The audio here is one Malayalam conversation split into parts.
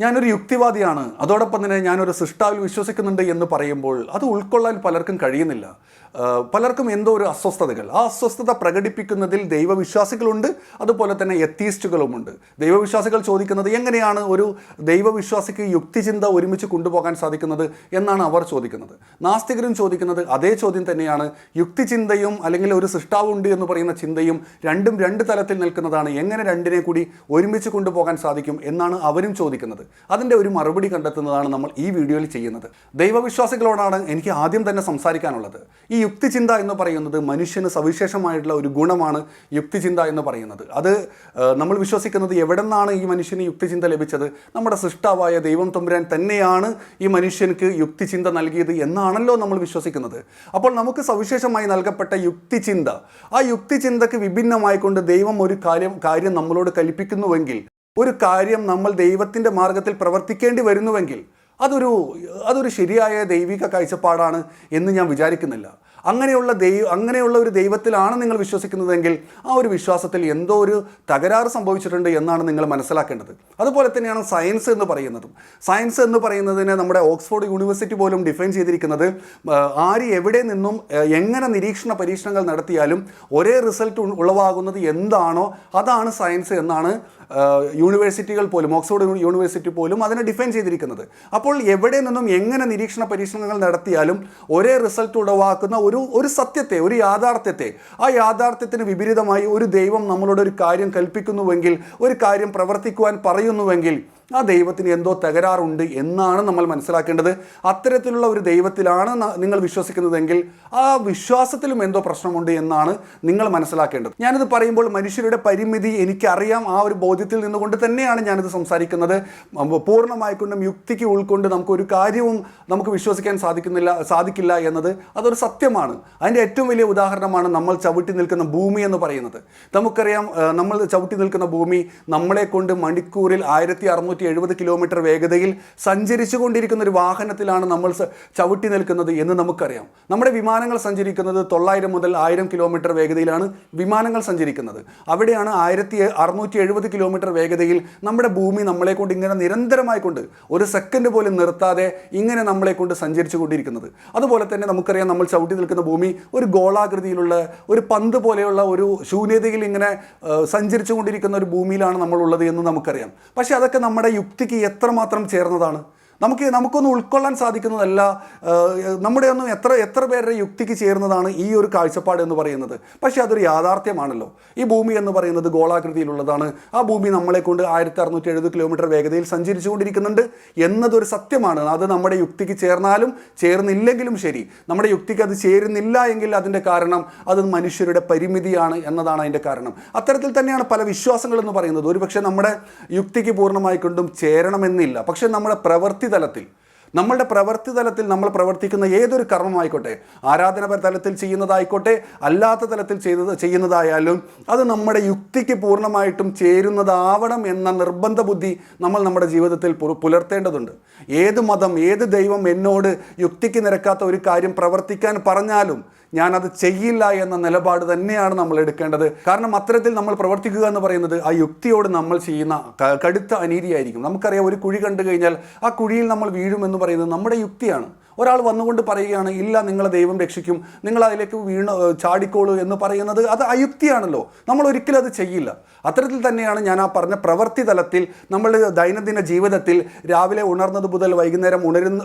ഞാനൊരു യുക്തിവാദിയാണ്. അതോടൊപ്പം തന്നെ ഞാനൊരു സൃഷ്ടാവിൽ വിശ്വസിക്കുന്നുണ്ട് എന്ന് പറയുമ്പോൾ അത് ഉൾക്കൊള്ളാൻ പലർക്കും കഴിയുന്നില്ല. പലർക്കും എന്തോ ഒരു അസ്വസ്ഥതകൾ. ആ അസ്വസ്ഥത പ്രകടിപ്പിക്കുന്നതിൽ ദൈവവിശ്വാസികളുണ്ട് അതുപോലെ തന്നെ എത്തീസ്റ്റുകളുമുണ്ട്. ദൈവവിശ്വാസികൾ ചോദിക്കുന്നത് എങ്ങനെയാണ് ഒരു ദൈവവിശ്വാസിക്ക് യുക്തിചിന്ത ഒരുമിച്ച് കൊണ്ടുപോകാൻ സാധിക്കുന്നത് എന്നാണ് അവർ ചോദിക്കുന്നത്. നാസ്തികരും ചോദിക്കുന്നത് അതേ ചോദ്യം തന്നെയാണ്. യുക്തിചിന്തയും അല്ലെങ്കിൽ ഒരു സൃഷ്ടാവുണ്ട് എന്ന് പറയുന്ന ചിന്തയും രണ്ടും രണ്ട് തലത്തിൽ നിൽക്കുന്നതാണ്. എങ്ങനെ രണ്ടിനെ കൂടി ഒരുമിച്ച് കൊണ്ടുപോകാൻ സാധിക്കും എന്നാണ് അവരും ചോദിക്കുന്നത്. അതിന്റെ ഒരു മറുപടി കണ്ടെത്തുന്നതാണ് നമ്മൾ ഈ വീഡിയോയിൽ ചെയ്യുന്നത്. ദൈവവിശ്വാസികളോടാണ് എനിക്ക് ആദ്യം തന്നെ സംസാരിക്കാനുള്ളത്. ഈ യുക്തിചിന്ത എന്ന് പറയുന്നത് മനുഷ്യന് സവിശേഷമായിട്ടുള്ള ഒരു ഗുണമാണ് യുക്തിചിന്ത എന്ന് പറയുന്നത്. അത് നമ്മൾ വിശ്വസിക്കുന്നത് എവിടെ നിന്നാണ് ഈ മനുഷ്യന് യുക്തിചിന്ത ലഭിച്ചത്? നമ്മുടെ സൃഷ്ടാവായ ദൈവം തമ്പുരാൻ തന്നെയാണ് ഈ മനുഷ്യൻക്ക് യുക്തിചിന്ത നൽകിയത് എന്നാണല്ലോ നമ്മൾ വിശ്വസിക്കുന്നത്. അപ്പോൾ നമുക്ക് സവിശേഷമായി നൽകപ്പെട്ട യുക്തിചിന്ത. ആ യുക്തിചിന്തക്ക് വിഭിന്നമായിക്കൊണ്ട് ദൈവം ഒരു കാര്യം കാര്യം നമ്മളോട് കൽപ്പിക്കുന്നുവെങ്കിൽ ഒരു കാര്യം നമ്മൾ ദൈവത്തിന്റെ മാർഗത്തിൽ പ്രവർത്തിക്കേണ്ടി വരുന്നുവെങ്കിൽ അതൊരു അതൊരു ശരിയായ ദൈവിക കാഴ്ചപ്പാടാണ് എന്ന് ഞാൻ വിചാരിക്കുന്നില്ല. അങ്ങനെയുള്ള ദൈവ അങ്ങനെയുള്ള ഒരു ദൈവത്തിലാണ് നിങ്ങൾ വിശ്വസിക്കുന്നതെങ്കിൽ ആ ഒരു വിശ്വാസത്തിൽ എന്തോ ഒരു തകരാറ് സംഭവിച്ചിട്ടുണ്ട് എന്നാണ് നിങ്ങൾ മനസ്സിലാക്കേണ്ടത്. അതുപോലെ തന്നെയാണ് സയൻസ് എന്ന് പറയുന്നതും. സയൻസ് എന്ന് പറയുന്നതിനെ നമ്മുടെ ഓക്സ്ഫോർഡ് യൂണിവേഴ്സിറ്റി പോലും ഡിഫൈൻ ചെയ്തിരിക്കുന്നത് ആര് എവിടെ നിന്നും എങ്ങനെ നിരീക്ഷണ പരീക്ഷണങ്ങൾ നടത്തിയാലും ഒരേ റിസൾട്ട് ഉളവാകുന്നത് എന്താണോ അതാണ് സയൻസ് എന്നാണ് യൂണിവേഴ്സിറ്റികൾ പോലും ഓക്സ്ഫോർഡ് യൂണിവേഴ്സിറ്റി പോലും അതിനെ ഡിഫൈൻ ചെയ്തിരിക്കുന്നത്. അപ്പോൾ എവിടെ നിന്നും എങ്ങനെ നിരീക്ഷണ പരീക്ഷണങ്ങൾ നടത്തിയാലും ഒരേ റിസൾട്ട് ഉളവാക്കുന്ന ഒരു ഒരു ഒരു സത്യത്തെ ഒരു യാഥാർത്ഥ്യത്തെ. ആ യാഥാർത്ഥ്യത്തിന് വിപരീതമായി ഒരു ദൈവം നമ്മളോട് ഒരു കാര്യം കൽപ്പിക്കുന്നുവെങ്കിൽ ഒരു കാര്യം പ്രവർത്തിക്കുവാൻ പറയുന്നുവെങ്കിൽ ആ ദൈവത്തിന് എന്തോ തകരാറുണ്ട് എന്നാണ് നമ്മൾ മനസ്സിലാക്കേണ്ടത്. അത്തരത്തിലുള്ള ഒരു ദൈവത്തിലാണ് നിങ്ങൾ വിശ്വസിക്കുന്നതെങ്കിൽ ആ വിശ്വാസത്തിലും എന്തോ പ്രശ്നമുണ്ട് എന്നാണ് നിങ്ങൾ മനസ്സിലാക്കേണ്ടത്. ഞാനിത് പറയുമ്പോൾ മനുഷ്യരുടെ പരിമിതി എനിക്കറിയാം. ആ ഒരു ബോധ്യത്തിൽ നിന്നുകൊണ്ട് തന്നെയാണ് ഞാനിത് സംസാരിക്കുന്നത്. പൂർണമായിക്കൊണ്ടും യുക്തിക്ക് ഉൾക്കൊണ്ട് നമുക്ക് ഒരു കാര്യവും നമുക്ക് വിശ്വസിക്കാൻ സാധിക്കുന്നില്ല സാധിക്കില്ല എന്നത് അതൊരു സത്യമാണ്. അതിന്റെ ഏറ്റവും വലിയ ഉദാഹരണമാണ് നമ്മൾ ചവിട്ടി നിൽക്കുന്ന ഭൂമി എന്ന് പറയുന്നത്. നമുക്കറിയാം നമ്മൾ ചവിട്ടി നിൽക്കുന്ന ഭൂമി നമ്മളെ കൊണ്ട് മണിക്കൂറിൽ ആയിരത്തി അറുന്നൂറ്റി എഴുപത് കിലോമീറ്റർ വേഗതയിൽ സഞ്ചരിച്ചു കൊണ്ടിരിക്കുന്ന ഒരു വാഹനത്തിലാണ് നമ്മൾ ചവിട്ടി നിൽക്കുന്നത് എന്ന് നമുക്കറിയാം. നമ്മുടെ വിമാനങ്ങൾ സഞ്ചരിക്കുന്നത് തൊള്ളായിരം മുതൽ ആയിരം കിലോമീറ്റർ വേഗതയിലാണ് വിമാനങ്ങൾ സഞ്ചരിക്കുന്നത്. അവിടെയാണ് ആയിരത്തി അറുന്നൂറ്റി എഴുപത് കിലോമീറ്റർ വേഗതയിൽ നമ്മുടെ ഭൂമി നമ്മളെ കൊണ്ട് ഇങ്ങനെ നിരന്തരമായി കൊണ്ട് ഒരു സെക്കൻഡ് പോലും നിർത്താതെ ഇങ്ങനെ നമ്മളെ കൊണ്ട് സഞ്ചരിച്ചു കൊണ്ടിരിക്കുന്നത് അതുപോലെ തന്നെ നമുക്കറിയാം നമ്മൾ ചവിട്ടി നിൽക്കുന്ന ഭൂമി ഒരു ഗോളാകൃതിയിലുള്ള ഒരു പന്ത് പോലെയുള്ള ഒരു ശൂന്യതയിൽ ഇങ്ങനെ സഞ്ചരിച്ചു കൊണ്ടിരിക്കുന്ന ഒരു ഭൂമിയിലാണ് നമ്മളുള്ളത് എന്ന് നമുക്കറിയാം. പക്ഷേ അതൊക്കെ നമ്മുടെ യുക്തിക്ക് എത്രമാത്രം ചേർന്നതാണ്? നമുക്ക് നമുക്കൊന്ന് ഉൾക്കൊള്ളാൻ സാധിക്കുന്നതല്ല നമ്മുടെ ഒന്നും എത്ര എത്ര പേരുടെ യുക്തിക്ക് ചേർന്നതാണ് ഈ ഒരു കാഴ്ചപ്പാട് എന്ന് പറയുന്നത്. പക്ഷേ അതൊരു യാഥാർത്ഥ്യമാണല്ലോ. ഈ ഭൂമി എന്ന് പറയുന്നത് ഗോളാകൃതിയിലുള്ളതാണ്. ആ ഭൂമി നമ്മളെ കൊണ്ട് ആയിരത്തി അറുന്നൂറ്റി എഴുപത് കിലോമീറ്റർ വേഗതയിൽ സഞ്ചരിച്ചു കൊണ്ടിരിക്കുന്നുണ്ട് എന്നതൊരു സത്യമാണ്. അത് നമ്മുടെ യുക്തിക്ക് ചേർന്നാലും ചേർന്നില്ലെങ്കിലും ശരി. നമ്മുടെ യുക്തിക്ക് അത് ചേരുന്നില്ല എങ്കിൽ അതിന്റെ കാരണം അത് മനുഷ്യരുടെ പരിമിതിയാണ് എന്നതാണ് അതിന്റെ കാരണം. അത്തരത്തിൽ തന്നെയാണ് പല വിശ്വാസങ്ങൾ എന്ന് പറയുന്നത്. ഒരുപക്ഷെ നമ്മുടെ യുക്തിക്ക് പൂർണമായിക്കൊണ്ടും ചേരണമെന്നില്ല. പക്ഷേ നമ്മുടെ പ്രവൃത്തി തലത്തിൽ നമ്മളുടെ പ്രവൃത്തി തലത്തിൽ നമ്മൾ പ്രവർത്തിക്കുന്ന ഏതൊരു കർമ്മമായിക്കോട്ടെ ആരാധന തലത്തിൽ ചെയ്യുന്നതായിക്കോട്ടെ അല്ലാത്ത തലത്തിൽ ചെയ്തത് ചെയ്യുന്നതായാലും അത് നമ്മുടെ യുക്തിക്ക് പൂർണമായിട്ടും ചേരുന്നതാവണം എന്ന നിർബന്ധ ബുദ്ധി നമ്മൾ നമ്മുടെ ജീവിതത്തിൽ പുലർത്തേണ്ടതുണ്ട്. ഏത് മതം ഏത് ദൈവം എന്നോട് യുക്തിക്ക് നിരക്കാത്ത ഒരു കാര്യം പ്രവർത്തിക്കാൻ പറഞ്ഞാലും ഞാനത് ചെയ്യില്ല എന്ന നിലപാട് തന്നെയാണ് നമ്മൾ എടുക്കേണ്ടത്. കാരണം അത്തരത്തിൽ നമ്മൾ പ്രവർത്തിക്കുക എന്ന് പറയുന്നത് ആ യുക്തിയോട് നമ്മൾ ചെയ്യുന്ന കടുത്ത അനീതിയായിരിക്കും. നമുക്കറിയാം ഒരു കുഴി കണ്ടു കഴിഞ്ഞാൽ ആ കുഴിയിൽ നമ്മൾ വീഴുമെന്ന് പറയുന്നത് നമ്മുടെ യുക്തിയാണ്. ഒരാൾ വന്നുകൊണ്ട് പറയുകയാണ് ഇല്ല നിങ്ങളെ ദൈവം രക്ഷിക്കും. നിങ്ങൾ അതിലേക്ക് വീണ് ചാടിക്കോളൂ എന്ന് പറയുന്നത് അത് അയുക്തിയാണല്ലോ. നമ്മൾ ഒരിക്കലും അത് ചെയ്യില്ല. അത്തരത്തിൽ തന്നെയാണ് ഞാൻ ആ പറഞ്ഞ പ്രവൃത്തി തലത്തിൽ നമ്മൾ ദൈനംദിന ജീവിതത്തിൽ രാവിലെ ഉണർന്നത് മുതൽ വൈകുന്നേരം ഉണരുന്ന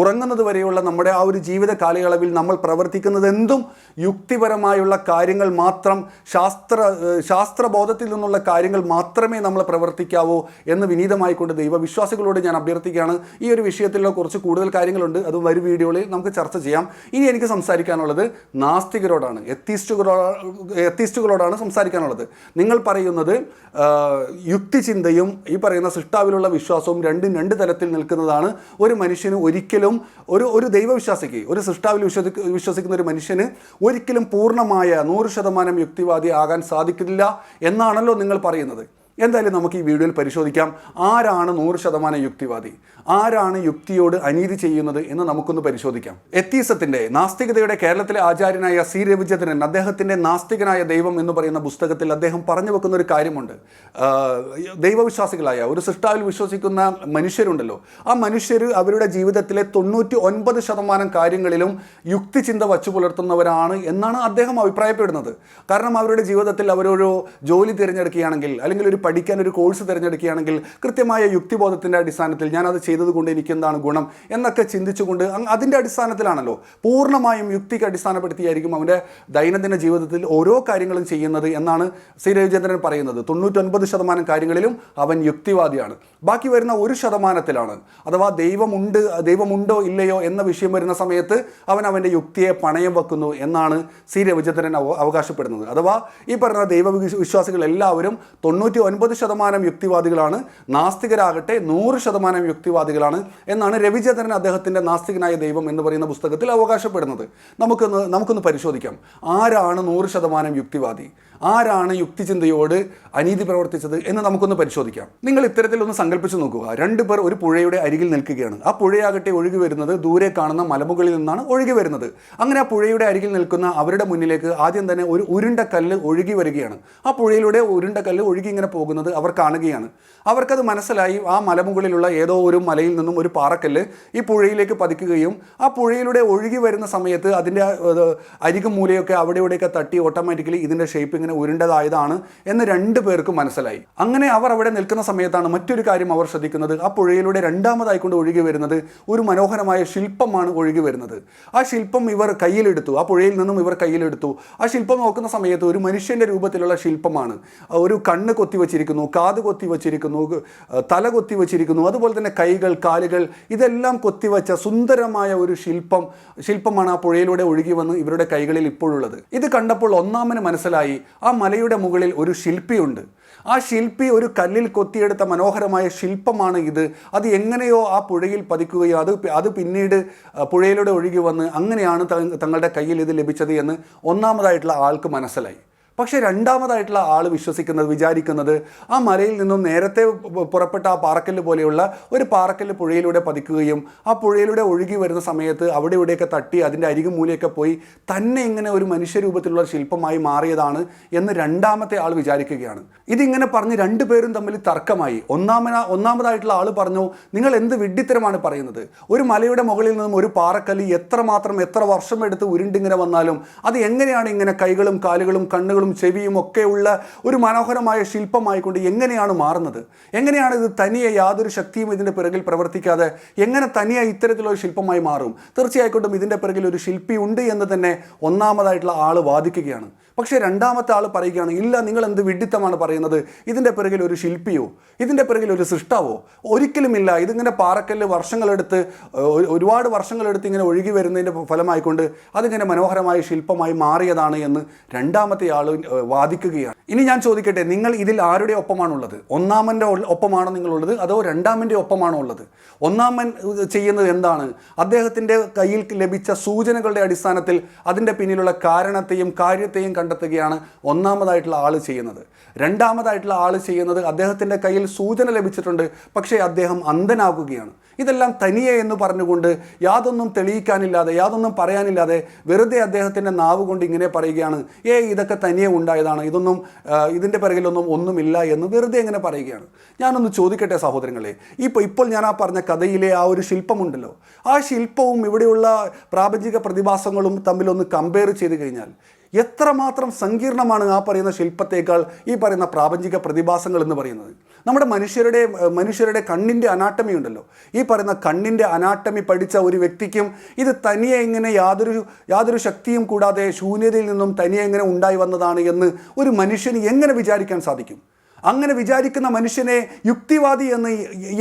ഉറങ്ങുന്നത് വരെയുള്ള നമ്മുടെ ആ ഒരു ജീവിത കാലയളവിൽ നമ്മൾ പ്രവർത്തിക്കുന്നത് എന്തും യുക്തിപരമായുള്ള കാര്യങ്ങൾ മാത്രം ശാസ്ത്ര ശാസ്ത്രബോധത്തിൽ നിന്നുള്ള കാര്യങ്ങൾ മാത്രമേ നമ്മൾ പ്രവർത്തിക്കാവൂ എന്ന് വിനീതമായിക്കൊണ്ട് ദൈവവിശ്വാസികളോട് ഞാൻ അഭ്യർത്ഥിക്കുകയാണ്. ഈ ഒരു വിഷയത്തിലോ കുറച്ച് കൂടുതൽ കാര്യങ്ങളുണ്ട്. അത് വരും വീഡിയോയിൽ നമുക്ക് ചർച്ച ചെയ്യാം. ഇനി എനിക്ക് സംസാരിക്കാനുള്ളത് നാസ്തികരോടാണ്. എത്തീസ്റ്റുകളോ എത്തീസ്റ്റുകളോടാണ് സംസാരിക്കാനുള്ളത്. നിങ്ങൾ പറയുന്നത് യുക്തിചിന്തയും ഈ പറയുന്ന സൃഷ്ടാവിലുള്ള വിശ്വാസവും രണ്ടും രണ്ട് തരത്തിൽ നിൽക്കുന്നതാണ് ഒരു മനുഷ്യന് ഒരിക്കലും ഒരു ഒരു ദൈവവിശ്വാസിക്ക് ഒരു സൃഷ്ടാവിൽ വിശ്വസി വിശ്വസിക്കുന്ന ഒരു മനുഷ്യന് ഒരിക്കലും പൂർണമായ നൂറ് ശതമാനം യുക്തിവാദി ആകാൻ സാധിക്കില്ല എന്നാണല്ലോ നിങ്ങൾ പറയുന്നത്. എന്തായാലും നമുക്ക് ഈ വീഡിയോയിൽ പരിശോധിക്കാം. ആരാണ് നൂറ് ശതമാനം യുക്തിവാദി? ആരാണ് യുക്തിയോട് അനീതി ചെയ്യുന്നത് എന്ന് നമുക്കൊന്ന് പരിശോധിക്കാം. എത്തീസത്തിന്റെ നാസ്തികതയുടെ കേരളത്തിലെ ആചാര്യനായ സി. രവിചന്ദ്രൻ അദ്ദേഹത്തിന്റെ നാസ്തികനായ ദൈവം എന്ന് പറയുന്ന പുസ്തകത്തിൽ അദ്ദേഹം പറഞ്ഞു വെക്കുന്ന ഒരു കാര്യമുണ്ട്. ദൈവവിശ്വാസികളായ ഒരു സൃഷ്ടാവിൽ വിശ്വസിക്കുന്ന മനുഷ്യരുണ്ടല്ലോ. ആ മനുഷ്യർ അവരുടെ ജീവിതത്തിലെ തൊണ്ണൂറ്റി ഒൻപത് ശതമാനം കാര്യങ്ങളിലും യുക്തിചിന്ത വച്ചു പുലർത്തുന്നവരാണ് എന്നാണ് അദ്ദേഹം അഭിപ്രായപ്പെടുന്നത്. കാരണം അവരുടെ ജീവിതത്തിൽ അവരൊരു ജോലി തിരഞ്ഞെടുക്കുകയാണെങ്കിൽ അല്ലെങ്കിൽ ഒരു പഠിക്കാൻ ഒരു കോഴ്സ് തിരഞ്ഞെടുക്കുകയാണെങ്കിൽ കൃത്യമായ യുക്തിബോധത്തിന്റെ അടിസ്ഥാനത്തിൽ ഞാനത് ചെയ്തതുകൊണ്ട് എനിക്കെന്താണ് ഗുണം എന്നൊക്കെ ചിന്തിച്ചുകൊണ്ട് അതിന്റെ അടിസ്ഥാനത്തിലാണല്ലോ പൂർണമായും യുക്തിക്ക് അടിസ്ഥാനപ്പെടുത്തിയായിരിക്കും അവന്റെ ദൈനംദിന ജീവിതത്തിൽ ഓരോ കാര്യങ്ങളും ചെയ്യുന്നത് എന്നാണ് ശ്രീ രവിചന്ദ്രൻ പറയുന്നത്. തൊണ്ണൂറ്റൊൻപത് ശതമാനം കാര്യങ്ങളിലും അവൻ യുക്തിവാദിയാണ്. ബാക്കി വരുന്ന ഒരു ശതമാനത്തിലാണ്. അഥവാ ദൈവമുണ്ട് ദൈവമുണ്ടോ ഇല്ലയോ എന്ന വിഷയം വരുന്ന സമയത്ത് അവൻ അവന്റെ യുക്തിയെ പണയം വെക്കുന്നു എന്നാണ് സി രവിചന്ദ്രൻ അവകാശപ്പെടുന്നത്. അഥവാ ഈ പറഞ്ഞ ദൈവ വിശ്വ- വിശ്വാസികൾ എല്ലാവരും തൊണ്ണൂറ്റി ഒൻപത് ശതമാനം യുക്തിവാദികളാണ്. നാസ്തികരാകട്ടെ നൂറ് ശതമാനം യുക്തിവാദികളാണ് എന്നാണ് രവിചന്ദ്രൻ അദ്ദേഹത്തിന്റെ നാസ്തികനായ ദൈവം എന്ന് പറയുന്ന പുസ്തകത്തിൽ അവകാശപ്പെടുന്നത്. നമുക്കൊന്ന് നമുക്കൊന്ന് പരിശോധിക്കാം. ആരാണ് നൂറ് ശതമാനം യുക്തിവാദി? ആരാണ് യുക്തിചിന്തയോട് അനീതി പ്രവർത്തിച്ചത് എന്ന് നമുക്കൊന്ന് പരിശോധിക്കാം. നിങ്ങൾ ഇത്തരത്തിൽ ഒന്ന് സങ്കല്പിച്ച് നോക്കുക. രണ്ട് പേർ ഒരു പുഴയുടെ അരികിൽ നിൽക്കുകയാണ്. ആ പുഴയാകട്ടെ ഒഴുകി വരുന്നത് ദൂരെ കാണുന്ന മലമുകളിൽ നിന്നാണ് ഒഴുകി വരുന്നത്. അങ്ങനെ ആ പുഴയുടെ അരികിൽ നിൽക്കുന്ന അവരുടെ മുന്നിലേക്ക് ആദ്യം തന്നെ ഒരു ഉരുണ്ട കല്ല് ഒഴുകി വരികയാണ്. ആ പുഴയിലൂടെ ഉരുണ്ട കല്ല് ഒഴുകി ഇങ്ങനെ പോകുന്നത് അവർ കാണുകയാണ്. അവർക്കത് മനസ്സിലായി. ആ മലമുകളിലുള്ള ഏതോ ഒരു മലയിൽ നിന്നും ഒരു പാറക്കല്ല് ഈ പുഴയിലേക്ക് പതിക്കുകയും ആ പുഴയിലൂടെ ഒഴുകി വരുന്ന സമയത്ത് അതിന്റെ അരികും മൂലയൊക്കെ അവിടെ ഇവിടെയൊക്കെ തട്ടി ഓട്ടോമാറ്റിക്കലി ഇതിന്റെ ഷേപ്പ് ഇങ്ങനെ ഉരുണ്ടതായതാണ് എന്ന് രണ്ടു പേർക്ക് മനസ്സിലായി. അങ്ങനെ അവർ അവിടെ നിൽക്കുന്ന സമയത്താണ് മറ്റൊരു കാര്യം അവർ ശ്രദ്ധിക്കുന്നത്. ആ പുഴയിലൂടെ രണ്ടാമതായിക്കൊണ്ട് ഒഴുകി വരുന്നത് ഒരു മനോഹരമായ ശില്പമാണ് ഒഴുകി വരുന്നത്. ആ ശില്പം ഇവർ കയ്യിലെടുത്തു. ആ പുഴയിൽ നിന്നും ഇവർ കയ്യിലെടുത്തു. ആ ശില്പം നോക്കുന്ന സമയത്ത് ഒരു മനുഷ്യന്റെ രൂപത്തിലുള്ള ശില്പമാണ്. ഒരു കണ്ണ് കൊത്തി വച്ചിരിക്കുന്നു കാത് കൊത്തി വച്ചിരിക്കുന്നു തല കൊത്തി വച്ചിരിക്കുന്നു അതുപോലെ തന്നെ കൈകൾ കാലുകൾ ഇതെല്ലാം കൊത്തിവച്ച സുന്ദരമായ ഒരു ശില്പം ശില്പമാണ് ആ പുഴയിലൂടെ ഒഴുകി വന്ന് ഇവരുടെ കൈകളിൽ ഇപ്പോഴുള്ളത്. ഇത് കണ്ടപ്പോൾ ഒന്നാമന് മനസ്സിലായി. ആ മലയുടെ മുകളിൽ ഒരു ശില്പിയുണ്ട്. ആ ശില്പി ഒരു കല്ലിൽ കൊത്തിയെടുത്ത മനോഹരമായ ശില്പമാണ് ഇത്. അത് എങ്ങനെയോ ആ പുഴയിൽ പതിക്കുകയോ അത് അത് പിന്നീട് പുഴയിലൂടെ ഒഴുകി വന്ന് അങ്ങനെയാണ് തങ്ങളുടെ കയ്യിൽ ഇത് ലഭിച്ചത് എന്ന് ഒന്നാമതായിട്ടുള്ള ആൾക്ക് മനസ്സിലായി. പക്ഷേ രണ്ടാമതായിട്ടുള്ള ആൾ വിശ്വസിക്കുന്നത് വിചാരിക്കുന്നത് ആ മലയിൽ നിന്നും നേരത്തെ പുറപ്പെട്ട ആ പാറക്കല്ല് പോലെയുള്ള ഒരു പാറക്കല്ല് പുഴയിലൂടെ പതിക്കുകയും ആ പുഴയിലൂടെ ഒഴുകി വരുന്ന സമയത്ത് അവിടെ ഇവിടെയൊക്കെ തട്ടി അതിന്റെ അരികും മൂലയൊക്കെ പോയി തന്നെ ഇങ്ങനെ ഒരു മനുഷ്യരൂപത്തിലുള്ള ശില്പമായി മാറിയതാണ് എന്ന് രണ്ടാമത്തെ ആൾ വിചാരിക്കുകയാണ്. ഇതിങ്ങനെ പറഞ്ഞ് രണ്ടുപേരും തമ്മിൽ തർക്കമായി. ഒന്നാമന ഒന്നാമതായിട്ടുള്ള ആൾ പറഞ്ഞു നിങ്ങൾ എന്ത് വിഡ്ഢിത്തരമാണ് പറയുന്നത്? ഒരു മലയുടെ മുകളിൽ നിന്നും ഒരു പാറക്കല്ല് എത്രമാത്രം എത്ര വർഷം എടുത്ത് ഉരുണ്ടിങ്ങനെ വന്നാലും അത് എങ്ങനെയാണ് ഇങ്ങനെ കൈകളും കാലുകളും കണ്ണുകളും ചെവിയും ഒക്കെയുള്ള ഒരു മനോഹരമായ ശില്പമായിക്കൊണ്ട് എങ്ങനെയാണ് മാറുന്നത്? എങ്ങനെയാണ് ഇത് തനിയെ യാതൊരു ശക്തിയും ഇതിന്റെ പിറകിൽ പ്രവർത്തിക്കാതെ എങ്ങനെ തനിയെ ഇത്തരത്തിലുള്ള ഒരു ശില്പമായി മാറും? തീർച്ചയായിക്കോട്ടും ഇതിന്റെ പിറകിൽ ഒരു ശില്പി ഉണ്ട് എന്ന് തന്നെ ഒന്നാമതായിട്ടുള്ള ആൾ വാദിക്കുകയാണ്. പക്ഷേ രണ്ടാമത്തെ ആൾ പറയുകയാണ് ഇല്ല നിങ്ങൾ എന്ത് വിഡിത്തമാണ് പറയുന്നത്? ഇതിന്റെ പിറകിൽ ഒരു ശില്പിയോ? ഇതിന്റെ പിറകിൽ ഒരു സൃഷ്ടാവോ? ഒരിക്കലുമില്ല. ഇതിങ്ങനെ പാറക്കല്ല് വർഷങ്ങളെടുത്ത് ഒരുപാട് വർഷങ്ങളെടുത്ത് ഇങ്ങനെ ഒഴുകി വരുന്നതിന്റെ ഫലമായിക്കൊണ്ട് അതിങ്ങനെ മനോഹരമായ ശില്പമായി മാറിയതാണ് എന്ന് രണ്ടാമത്തെ ആൾ വാദിക്കുകയാണ്. ഇനി ഞാൻ ചോദിക്കട്ടെ നിങ്ങൾ ഇതിൽ ആരുടെ ഒപ്പമാണുള്ളത്? ഒന്നാമന്റെ ഒപ്പമാണോ നിങ്ങളുള്ളത് അതോ രണ്ടാമന്റെ ഒപ്പമാണോ ഉള്ളത്? ഒന്നാമൻ ചെയ്യുന്നത് എന്താണ്? അദ്ദേഹത്തിന്റെ കയ്യിൽ ലഭിച്ച സൂചനകളുടെ അടിസ്ഥാനത്തിൽ അതിന്റെ പിന്നിലുള്ള കാരണത്തെയും കാര്യത്തെയും കണ്ടെത്തുകയാണ് ഒന്നാമതായിട്ടുള്ള ആൾ ചെയ്യുന്നത്. രണ്ടാമതായിട്ടുള്ള ആൾ ചെയ്യുന്നത് അദ്ദേഹത്തിന്റെ കയ്യിൽ സൂചന ലഭിച്ചിട്ടുണ്ട് പക്ഷേ അദ്ദേഹം അന്ധനാകുകയാണ്. ഇതെല്ലാം തനിയെ എന്ന് പറഞ്ഞുകൊണ്ട് യാതൊന്നും തെളിയിക്കാനില്ലാതെ യാതൊന്നും പറയാനില്ലാതെ വെറുതെ അദ്ദേഹത്തിന്റെ നാവ് കൊണ്ട് ഇങ്ങനെ പറയുകയാണ് ഏ ഇതൊക്കെ തനിയെ ഉണ്ടായതാണ്. ഇതൊന്നും ഇതിന്റെ പിറകിലൊന്നും ഒന്നുമില്ല എന്ന് വെറുതെ ഇങ്ങനെ പറയുകയാണ്. ഞാനൊന്ന് ചോദിക്കട്ടെ സഹോദരങ്ങളെ ഇപ്പോൾ ഇപ്പോൾ ഞാൻ ആ പറഞ്ഞ കഥയിലെ ആ ഒരു ശില്പമുണ്ടല്ലോ. ആ ശില്പവും ഇവിടെയുള്ള പ്രാപഞ്ചിക പ്രതിഭാസങ്ങളും തമ്മിലൊന്ന് കമ്പയർ ചെയ്ത് കഴിഞ്ഞാൽ എത്രമാത്രം സങ്കീർണമാണ് ആ പറയുന്ന ശില്പത്തേക്കാൾ ഈ പറയുന്ന പ്രാപഞ്ചിക പ്രതിഭാസങ്ങൾ എന്ന് പറയുന്നത്. നമ്മുടെ മനുഷ്യരുടെ മനുഷ്യരുടെ കണ്ണിന്റെ അനാട്ടമി ഉണ്ടല്ലോ. ഈ പറയുന്ന കണ്ണിന്റെ അനാട്ടമി പഠിച്ച ഒരു വ്യക്തിക്കും ഇത് തനിയെ എങ്ങനെ യാതൊരു യാതൊരു ശക്തിയും കൂടാതെ ശൂന്യതയിൽ നിന്നും തനിയെ എങ്ങനെ ഉണ്ടായി വന്നതാണ് എന്ന് ഒരു മനുഷ്യന് എങ്ങനെ വിചാരിക്കാൻ സാധിക്കും? അങ്ങനെ വിചാരിക്കുന്ന മനുഷ്യനെ യുക്തിവാദി എന്ന്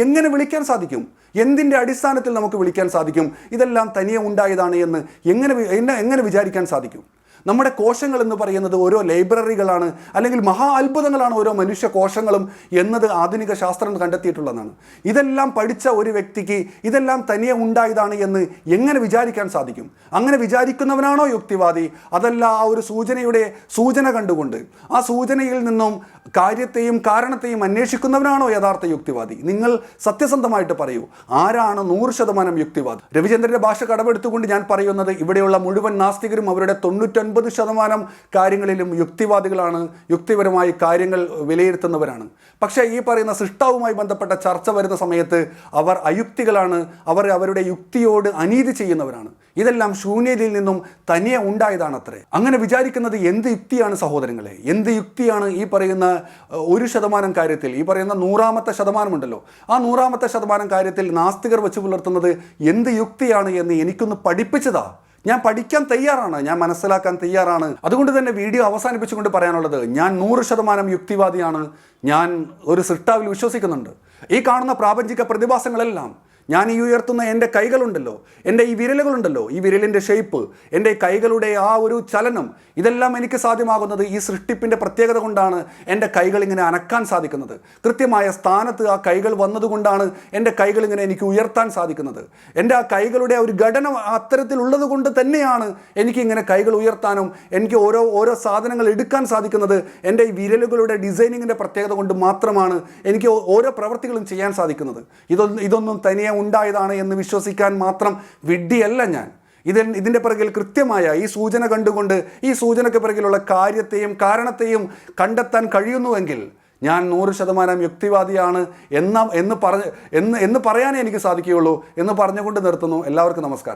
എങ്ങനെ വിളിക്കാൻ സാധിക്കും? എന്തിന്റെ അടിസ്ഥാനത്തിൽ നമുക്ക് വിളിക്കാൻ സാധിക്കും? ഇതെല്ലാം തനിയെ ഉണ്ടായതാണ് എന്ന് എങ്ങനെ എങ്ങനെ വിചാരിക്കാൻ സാധിക്കും? നമ്മുടെ കോശങ്ങൾ എന്ന് പറയുന്നത് ഓരോ ലൈബ്രറികളാണ് അല്ലെങ്കിൽ മഹാ അത്ഭുതങ്ങളാണ് ഓരോ മനുഷ്യ കോശങ്ങളും എന്നത് ആധുനിക ശാസ്ത്രം കണ്ടെത്തിയിട്ടുള്ളതാണ്. ഇതെല്ലാം പഠിച്ച ഒരു വ്യക്തിക്ക് ഇതെല്ലാം തനിയെ ഉണ്ടായതാണ് എന്ന് എങ്ങനെ വിചാരിക്കാൻ സാധിക്കും? അങ്ങനെ വിചാരിക്കുന്നവനാണോ യുക്തിവാദി? അതല്ല ആ ഒരു സൂചനയുടെ സൂചന കണ്ടുകൊണ്ട്. ആ സൂചനയിൽ നിന്നും കാര്യത്തെയും കാരണത്തെയും അന്വേഷിക്കുന്നവനാണോ യഥാർത്ഥ യുക്തിവാദി? നിങ്ങൾ സത്യസന്ധമായിട്ട് പറയൂ. ആരാണ് നൂറ് ശതമാനം യുക്തിവാദി? രവിചന്ദ്രന്റെ ഭാഷ കടമെടുത്തുകൊണ്ട് ഞാൻ പറയുന്നത് ഇവിടെയുള്ള മുഴുവൻ നാസ്തികരും അവരുടെ തൊണ്ണൂറ്റൊൻപത് ശതമാനം കാര്യങ്ങളിലും യുക്തിവാദികളാണ് യുക്തിപരമായി കാര്യങ്ങൾ വിലയിരുത്തുന്നവരാണ്. പക്ഷേ ഈ പറയുന്ന സൃഷ്ടാവുമായി ബന്ധപ്പെട്ട ചർച്ച വരുന്ന സമയത്ത് അവർ അയുക്തികളാണ് അവർ അവരുടെ യുക്തിയോട് അനീതി ചെയ്യുന്നവരാണ്. ഇതെല്ലാം ശൂന്യതയിൽ നിന്നും തനിയെ ഉണ്ടായതാണ് അത്രേ അങ്ങനെ വിചാരിക്കുന്നത് എന്ത് യുക്തിയാണ് സഹോദരങ്ങളെ? എന്ത് യുക്തിയാണ് ഈ പറയുന്ന ഒരു ശതമാനം കാര്യത്തിൽ? ഈ പറയുന്ന നൂറാമത്തെ ശതമാനമുണ്ടല്ലോ. ആ നൂറാമത്തെ ശതമാനം കാര്യത്തിൽ നാസ്തികർ വെച്ച് പുലർത്തുന്നത് എന്ത് യുക്തിയാണ് എന്ന് എനിക്കൊന്ന് പഠിപ്പിച്ചതാ. ഞാൻ പഠിക്കാൻ തയ്യാറാണ്. ഞാൻ മനസ്സിലാക്കാൻ തയ്യാറാണ്. അതുകൊണ്ട് തന്നെ വീഡിയോ അവസാനിപ്പിച്ചുകൊണ്ട് പറയാനുള്ളത് ഞാൻ നൂറ് ശതമാനം യുക്തിവാദിയാണ്. ഞാൻ ഒരു സൃഷ്ടാവിൽ വിശ്വസിക്കുന്നുണ്ട്. ഈ കാണുന്ന പ്രാപഞ്ചിക പ്രതിഭാസങ്ങളെല്ലാം ഞാൻ ഈ ഉയർത്തുന്ന എന്റെ കൈകളുണ്ടല്ലോ എന്റെ ഈ വിരലുകളുണ്ടല്ലോ ഈ വിരലിന്റെ ഷേപ്പ് എന്റെ കൈകളുടെ ആ ഒരു ചലനം ഇതെല്ലാം എനിക്ക് സാധ്യമാകുന്നത് ഈ സൃഷ്ടിപ്പിന്റെ പ്രത്യേകത കൊണ്ടാണ് എന്റെ കൈകൾ ഇങ്ങനെ അനക്കാൻ സാധിക്കുന്നത്. കൃത്യമായ സ്ഥാനത്ത് ആ കൈകൾ വന്നതുകൊണ്ടാണ് എന്റെ കൈകൾ ഇങ്ങനെ എനിക്ക് ഉയർത്താൻ സാധിക്കുന്നത്. എന്റെ ആ കൈകളുടെ ഒരു ഘടന അത്തരത്തിലുള്ളത് കൊണ്ട് തന്നെയാണ് എനിക്ക് ഇങ്ങനെ കൈകൾ ഉയർത്താനും എനിക്ക് ഓരോ ഓരോ സാധനങ്ങൾ എടുക്കാൻ സാധിക്കുന്നത്. എന്റെ ഈ വിരലുകളുടെ ഡിസൈനിങ്ങിന്റെ പ്രത്യേകത കൊണ്ട് മാത്രമാണ് എനിക്ക് ഓരോ പ്രവൃത്തികളും ചെയ്യാൻ സാധിക്കുന്നത്. ഇതൊന്നും ഇതൊന്നും തനിയെ ഉണ്ടായതാണ് എന്ന് വിശ്വസിക്കാൻ മാത്രം വിഡ്ഢിയല്ല ഞാൻ. ഇതിൽ ഇതിന്റെ പിറകിൽ കൃത്യമായ ഈ സൂചന കണ്ടുകൊണ്ട് ഈ സൂചനയ്ക്ക് പിറകിലുള്ള കാര്യത്തെയും കാരണത്തെയും കണ്ടെത്താൻ കഴിയുന്നുവെങ്കിൽ ഞാൻ നൂറ് ശതമാനം യുക്തിവാദിയാണ് എന്ന എന്ന് പറഞ്ഞ് എന്ന് എന്ന് പറയാനേ എനിക്ക് സാധിക്കുകയുള്ളൂ എന്ന് പറഞ്ഞുകൊണ്ട് നിർത്തുന്നു. എല്ലാവർക്കും നമസ്കാരം.